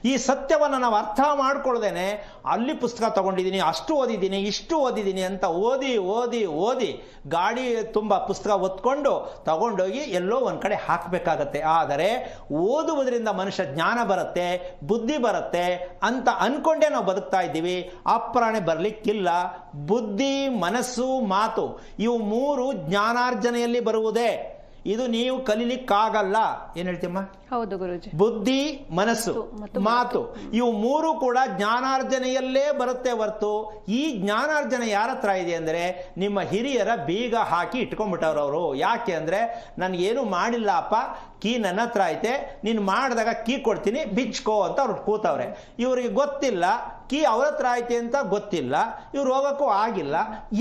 ಈ ಸತ್ಯವನ್ನು ನಾವು ಅರ್ಥ ಮಾಡ್ಕೊಳ್ದೇನೆ ಅಲ್ಲಿ ಪುಸ್ತಕ ತಗೊಂಡಿದ್ದೀನಿ, ಅಷ್ಟು ಓದಿದ್ದೀನಿ, ಇಷ್ಟು ಓದಿದ್ದೀನಿ ಅಂತ ಓದಿ ಓದಿ ಓದಿ ಗಾಡಿ ತುಂಬ ಪುಸ್ತಕ ಒತ್ಕೊಂಡು ತಗೊಂಡೋಗಿ ಎಲ್ಲೋ ಒಂದು ಕಡೆ ಹಾಕಬೇಕಾಗತ್ತೆ. ಆದರೆ ಓದುವುದರಿಂದ ಮನುಷ್ಯ ಜ್ಞಾನ ಬರುತ್ತೆ, ಬುದ್ಧಿ ಬರುತ್ತೆ ಅಂತ ಅಂದ್ಕೊಂಡೇ ನಾವು ಬದುಕ್ತಾ ಇದ್ದೀವಿ. ಅಪ್ರಾಣೆ ಬರಲಿಕ್ಕಿಲ್ಲ. ಬುದ್ಧಿ ಮನಸ್ಸು ಮಾತು ಇವು ಮೂರು ಜ್ಞಾನಾರ್ಜನೆಯಲ್ಲಿ ಬರುವುದೇ. ಇದು ನೀವು ಕಲೀಲಿಕ್ಕಾಗಲ್ಲ. ಏನು ಹೇಳ್ತೀಯಮ್ಮ? ಹೌದು ಗುರುಜಿ. ಬುದ್ಧಿ ಮನಸ್ಸು ಮಾತು. ಇವು ಮೂರು ಕೂಡ ಜ್ಞಾನಾರ್ಜನೆಯಲ್ಲೇ ಬರುತ್ತೆ ಹೊರತು. ಈ ಜ್ಞಾನಾರ್ಜನೆ ಯಾರ ಹತ್ರ ಇದೆ ಅಂದರೆ ನಿಮ್ಮ ಹಿರಿಯರ ಬೀಗ ಹಾಕಿ ಇಟ್ಕೊಂಡ್ಬಿಟ್ಟವ್ರು ಅವರು. ಯಾಕೆ ಅಂದರೆ ನನಗೇನು ಮಾಡಿಲ್ಲ ಅಪ್ಪ ಕೀ ನನ್ನ ಹತ್ರ ಐತೆ ನೀನು ಮಾಡಿದಾಗ ಕೀ ಕೊಡ್ತೀನಿ ಬಿಚ್ಕೋ ಅಂತ ಅವ್ರು ಕೂತವ್ರೆ. ಇವ್ರಿಗೆ ಗೊತ್ತಿಲ್ಲ ಕೀ ಅವ್ರ ಹತ್ರ ಐತೆ ಅಂತ ಗೊತ್ತಿಲ್ಲ ಇವ್ರು ಹೋಗೋಕ್ಕೂ ಆಗಿಲ್ಲ.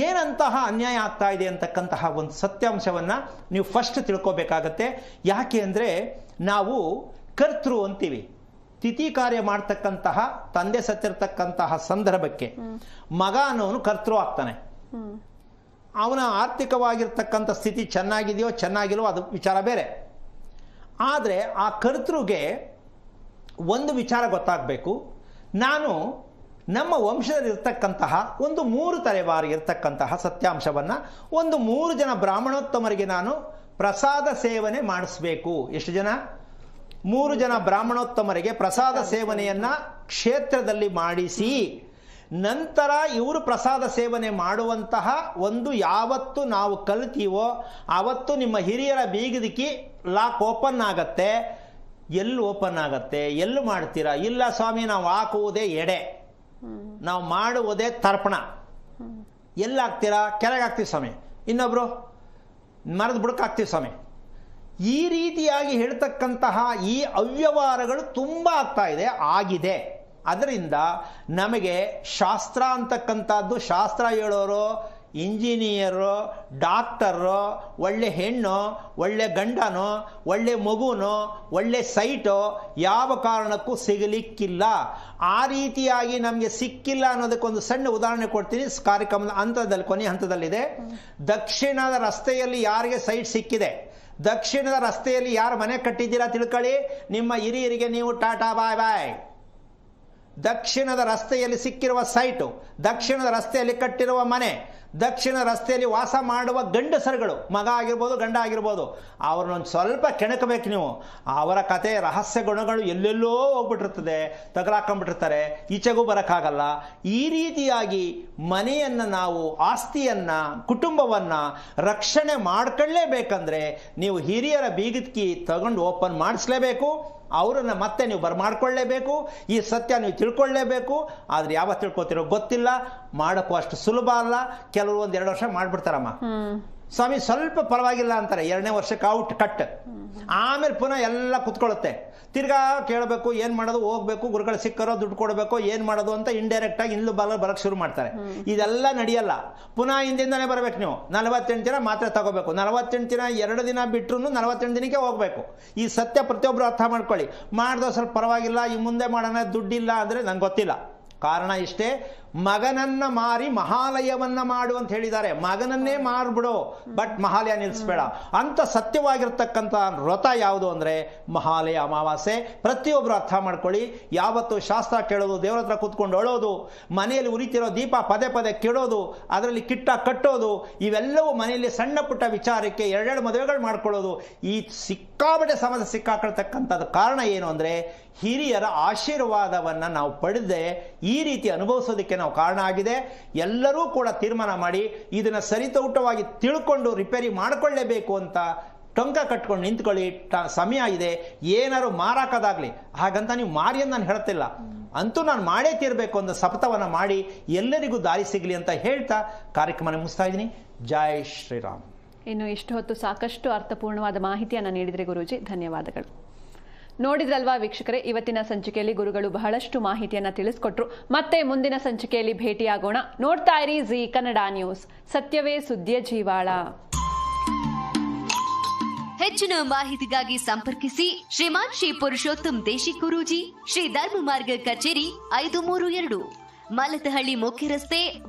ಏನಂತಹ ಅನ್ಯಾಯ ಆಗ್ತಾ ಇದೆ ಅಂತಕ್ಕಂತಹ ಒಂದು ಸತ್ಯಾಂಶವನ್ನು ನೀವು ಫಸ್ಟ್ ತಿಳ್ಕೊಬೇಕಾಗತ್ತೆ. ಯಾಕೆ ಅಂದರೆ ನಾವು ಕರ್ತೃ ಅಂತೀವಿ. ತಿಥಿ ಕಾರ್ಯ ಮಾಡ್ತಕ್ಕಂತಹ ತಂದೆ ಸತ್ತಿರ್ತಕ್ಕಂತಹ ಸಂದರ್ಭಕ್ಕೆ ಮಗ ಅನ್ನೋನು ಕರ್ತೃ ಆಗ್ತಾನೆ. ಅವನ ಆರ್ಥಿಕವಾಗಿರ್ತಕ್ಕಂಥ ಸ್ಥಿತಿ ಚೆನ್ನಾಗಿದೆಯೋ ಚೆನ್ನಾಗಿಲ್ವೋ ಅದು ವಿಚಾರ ಬೇರೆ. ಆದರೆ ಆ ಕರ್ತೃಗೆ ಒಂದು ವಿಚಾರ ಗೊತ್ತಾಗಬೇಕು. ನಾನು ನಮ್ಮ ವಂಶದಲ್ಲಿರ್ತಕ್ಕಂತಹ ಒಂದು ಮೂರು ತಲೆವಾರಿ ಇರ್ತಕ್ಕಂತಹ ಸತ್ಯಾಂಶವನ್ನು ಒಂದು ಮೂರು ಜನ ಬ್ರಾಹ್ಮಣೋತ್ತಮರಿಗೆ ನಾನು ಪ್ರಸಾದ ಸೇವನೆ ಮಾಡಿಸ್ಬೇಕು. ಎಷ್ಟು ಜನ? ಮೂರು ಜನ ಬ್ರಾಹ್ಮಣೋತ್ತಮರಿಗೆ ಪ್ರಸಾದ ಸೇವನೆಯನ್ನ ಕ್ಷೇತ್ರದಲ್ಲಿ ಮಾಡಿಸಿ ನಂತರ ಇವರು ಪ್ರಸಾದ ಸೇವನೆ ಮಾಡುವಂತಹ ಒಂದು ಯಾವತ್ತು ನಾವು ಕಲ್ತೀವೋ ಆವತ್ತು ನಿಮ್ಮ ಹಿರಿಯರ ಬೀಗದಿಕ್ಕಿ ಲಾಕ್ ಓಪನ್ ಆಗತ್ತೆ. ಎಲ್ಲಿ ಓಪನ್ ಆಗತ್ತೆ? ಎಲ್ಲಿ ಮಾಡ್ತೀರಾ? ಇಲ್ಲ ಸ್ವಾಮಿ ನಾವು ಹಾಕುವುದೇ ಎಡೆ. ನಾವು ಮಾಡುವುದೇ ತರ್ಪಣ. ಎಲ್ಲಿ ಹಾಕ್ತೀರಾ? ಕೆಳಗೆ ಹಾಕ್ತೀವಿ ಸ್ವಾಮಿ. ಇನ್ನೊಬ್ರು? ಮರದ ಬುಡಕಾಗ್ತೀವಿ ಸ್ವಾಮಿ. ಈ ರೀತಿಯಾಗಿ ಹೇಳ್ತಕ್ಕಂತಹ ಈ ಅವ್ಯವಹಾರಗಳು ತುಂಬ ಆಗ್ತಾ ಇದೆ, ಆಗಿದೆ. ಅದರಿಂದ ನಮಗೆ ಶಾಸ್ತ್ರ ಅಂತಕ್ಕಂಥದ್ದು ಶಾಸ್ತ್ರ ಹೇಳೋರು ಇಂಜಿನಿಯರು, ಡಾಕ್ಟರು, ಒಳ್ಳೆ ಹೆಣ್ಣು, ಒಳ್ಳೆ ಗಂಡನೋ, ಒಳ್ಳೆ ಮಗುನೋ, ಒಳ್ಳೆ ಸೈಟೋ ಯಾವ ಕಾರಣಕ್ಕೂ ಸಿಗಲಿಕ್ಕಿಲ್ಲ. ಆ ರೀತಿಯಾಗಿ ನಮಗೆ ಸಿಕ್ಕಿಲ್ಲ ಅನ್ನೋದಕ್ಕೊಂದು ಸಣ್ಣ ಉದಾಹರಣೆ ಕೊಡ್ತೀನಿ. ಕಾರ್ಯಕ್ರಮದ ಹಂತದಲ್ಲಿ, ಕೊನೆಯ ಹಂತದಲ್ಲಿದೆ. ದಕ್ಷಿಣದ ರಸ್ತೆಯಲ್ಲಿ ಯಾರಿಗೆ ಸೈಟ್ ಸಿಕ್ಕಿದೆ? ದಕ್ಷಿಣದ ರಸ್ತೆಯಲ್ಲಿ ಯಾರು ಮನೆ ಕಟ್ಟಿದ್ದೀರಾ ತಿಳ್ಕೊಳ್ಳಿ. ನಿಮ್ಮ ಹಿರಿಯರಿಗೆ ನೀವು ಟಾಟಾ ಬಾಯ್ ಬಾಯ್. ದಕ್ಷಿಣದ ರಸ್ತೆಯಲ್ಲಿ ಸಿಕ್ಕಿರುವ ಸೈಟು, ದಕ್ಷಿಣದ ರಸ್ತೆಯಲ್ಲಿ ಕಟ್ಟಿರುವ ಮನೆ ದಕ್ಷಿಣ ರಸ್ತೆಯಲ್ಲಿ ವಾಸ ಮಾಡುವ ಗಂಡಸರುಗಳು, ಮಗ ಆಗಿರ್ಬೋದು, ಗಂಡ ಆಗಿರ್ಬೋದು, ಅವ್ರನ್ನೊಂದು ಸ್ವಲ್ಪ ಕೆಣಕಬೇಕು ನೀವು. ಅವರ ಕತೆ, ರಹಸ್ಯ ಗುಣಗಳು ಎಲ್ಲೆಲ್ಲೋ ಹೋಗ್ಬಿಟ್ಟಿರ್ತದೆ, ತಗಲಾಕೊಂಡ್ಬಿಟ್ಟಿರ್ತಾರೆ, ಈಚೆಗೂ ಬರೋಕ್ಕಾಗಲ್ಲ. ಈ ರೀತಿಯಾಗಿ ಮನೆಯನ್ನು ನಾವು, ಆಸ್ತಿಯನ್ನು, ಕುಟುಂಬವನ್ನು ರಕ್ಷಣೆ ಮಾಡ್ಕೊಳ್ಳೇಬೇಕಂದ್ರೆ ನೀವು ಹಿರಿಯರ ಬೀಗದ್ಕಿ ತಗೊಂಡು ಓಪನ್ ಮಾಡಿಸ್ಲೇಬೇಕು. ಅವರನ್ನ ಮತ್ತೆ ನೀವು ಬರಮಾಡ್ಕೊಳ್ಳೇಬೇಕು ಈ ಸತ್ಯ ನೀವು ತಿಳ್ಕೊಳ್ಳೇಬೇಕು. ಆದರೆ ಯಾವಾಗ ತಿಳ್ಕೊತಿರೋ ಗೊತ್ತಿಲ್ಲ. ಮಾಡೋಕ್ಕೂ ಅಷ್ಟು ಸುಲಭ ಅಲ್ಲ. ಕೆಲವರು ಒಂದು ಎರಡು ವರ್ಷ ಮಾಡಿಬಿಡ್ತಾರಮ್ಮ. ಸ್ವಾಮಿ ಸ್ವಲ್ಪ ಪರವಾಗಿಲ್ಲ ಅಂತಾರೆ. ಎರಡನೇ ವರ್ಷಕ್ಕೆ ಔಟ್ ಕಟ್ ಆಮೇಲೆ ಪುನಃ ಎಲ್ಲ ಕುತ್ಕೊಳ್ಳುತ್ತೆ. ತಿರ್ಗಾ ಕೇಳಬೇಕು ಏನು ಮಾಡೋದು ಹೋಗ್ಬೇಕು ಗುರುಗಳು ಸಿಕ್ಕರೋ ದುಡ್ಡು ಕೊಡಬೇಕು ಏನು ಮಾಡೋದು ಅಂತ ಇಂಡೈರೆಕ್ಟ್ ಆಗಿ ಇಲ್ಲೂ ಬಲ ಬರಕ್ಕೆ ಶುರು ಮಾಡ್ತಾರೆ. ಇದೆಲ್ಲ ನಡೆಯಲ್ಲ. ಪುನಃ ಹಿಂದಿಂದನೇ ಬರಬೇಕು ನೀವು. ನಲವತ್ತೆಂಟು ದಿನ ಮಾತ್ರ ತಗೋಬೇಕು. ನಲವತ್ತೆಂಟು ದಿನ ಎರಡು ದಿನ ಬಿಟ್ಟರು ನಲವತ್ತೆಂಟು ದಿನಕ್ಕೆ ಹೋಗ್ಬೇಕು. ಈ ಸತ್ಯ ಪ್ರತಿಯೊಬ್ಬರು ಅರ್ಥ ಮಾಡ್ಕೊಳ್ಳಿ. ಮಾಡಿದ ಸ್ವಲ್ಪ ಪರವಾಗಿಲ್ಲ ಈ ಮುಂದೆ ಮಾಡೋಣ ದುಡ್ಡಿಲ್ಲ ಅಂದರೆ ನಂಗೆ ಗೊತ್ತಿಲ್ಲ. ಕಾರಣ ಇಷ್ಟೇ. ಮಗನನ್ನ ಮಾರಿ ಮಹಾಲಯವನ್ನ ಮಾಡು ಅಂತ ಹೇಳಿದ್ದಾರೆ. ಮಗನನ್ನೇ ಮಾರ್ಬಿಡು. ಬಟ್ ಮಹಾಲಯ ನಿಲ್ಲಿಸ್ಬೇಡ ಅಂತ ಸತ್ಯವಾಗಿರ್ತಕ್ಕಂಥ ವ್ರತ ಯಾವುದು ಅಂದರೆ ಮಹಾಲಯ ಅಮಾವಾಸ್ಯೆ. ಪ್ರತಿಯೊಬ್ಬರು ಅರ್ಥ ಮಾಡ್ಕೊಳ್ಳಿ. ಯಾವತ್ತು ಶಾಸ್ತ್ರ ಕೇಳೋದು ದೇವರ ಹತ್ರ ಕೂತ್ಕೊಂಡು ಅಳೋದು ಮನೆಯಲ್ಲಿ ಉರಿತಿರೋ ದೀಪ ಪದೇ ಪದೇ ಕೆಡೋದು ಅದರಲ್ಲಿ ಕಿಟ್ಟ ಕಟ್ಟೋದು ಇವೆಲ್ಲವೂ ಮನೆಯಲ್ಲಿ ಸಣ್ಣ ಪುಟ್ಟ ವಿಚಾರಕ್ಕೆ ಎರಡೆರಡು ಮದುವೆಗಳು ಮಾಡ್ಕೊಳ್ಳೋದು. ಈ ಸಿಕ್ಕಾಬಟ್ಟೆ ಸಮಸ್ಯೆ ಸಿಕ್ಕಾಕೊಳ್ತಕ್ಕಂಥದ್ದು ಕಾರಣ ಏನು ಅಂದರೆ ಹಿರಿಯರ ಆಶೀರ್ವಾದವನ್ನು ನಾವು ಪಡೆದೇ ಈ ರೀತಿ ಅನುಭವಿಸೋದಕ್ಕೆ ನಾವು ಕಾರಣ ಆಗಿದೆ. ಎಲ್ಲರೂ ಕೂಡ ತೀರ್ಮಾನ ಮಾಡಿ ಇದನ್ನು ಸರಿತೌಟವಾಗಿ ತಿಳ್ಕೊಂಡು ರಿಪೇರಿ ಮಾಡಿಕೊಳ್ಳೇಬೇಕು ಅಂತ ಟೊಂಕ ಕಟ್ಕೊಂಡು ನಿಂತ್ಕೊಳ್ಳಿ. ಸಮಯ ಇದೆ. ಏನಾದ್ರು ಮಾರಾಕದಾಗಲಿ. ಹಾಗಂತ ನೀವು ಮಾರಿ ಅಂತ ನಾನು ಹೇಳ್ತಿಲ್ಲ ಅಂತೂ ನಾನು ಮಾಡೇ ತೀರಬೇಕು ಅಂತ ಶಪಥವನ್ನು ಮಾಡಿ ಎಲ್ಲರಿಗೂ ದಾರಿ ಸಿಗಲಿ ಅಂತ ಹೇಳ್ತಾ ಕಾರ್ಯಕ್ರಮ ಮುಗಿಸ್ತಾ ಇದ್ದೀನಿ. ಜೈ ಶ್ರೀರಾಮ್. ಇನ್ನು ಇಷ್ಟು ಹೊತ್ತು ಸಾಕಷ್ಟು ಅರ್ಥಪೂರ್ಣವಾದ ಮಾಹಿತಿಯನ್ನು ನೀಡಿದ್ರೆ ಗುರುಜಿ. ಧನ್ಯವಾದಗಳು. ನೋಡಿದ್ರಲ್ವಾ ವೀಕ್ಷಕರೇ, ಇವತ್ತಿನ ಸಂಚಿಕೆಯಲ್ಲಿ ಗುರುಗಳು ಬಹಳಷ್ಟು ಮಾಹಿತಿಯನ್ನ ತಿಳಿಸ್ಕೊಟ್ರು. ಮತ್ತೆ ಮುಂದಿನ ಸಂಚಿಕೆಯಲ್ಲಿ ಭೇಟಿಯಾಗೋಣ. ನೋಡ್ತಾ ಇರಿ ಜಿ ಕನ್ನಡ ನ್ಯೂಸ್. ಸತ್ಯವೇ ಸುದ್ದಿಯ ಜೀವಾಳ. ಹೆಚ್ಚಿನ ಮಾಹಿತಿಗಾಗಿ ಸಂಪರ್ಕಿಸಿ ಶ್ರೀಮಾನ್ ಶ್ರೀ ಪುರುಷೋತ್ತಮ್ ದೇಶಿ ಗುರೂಜಿ ಶ್ರೀ ಧರ್ಮ ಮಾರ್ಗ ಕಚೇರಿ ಐದು ಮೂರು ಎರಡು, ಮಲತಹಳ್ಳಿ ಮುಖ್ಯ ರಸ್ತೆ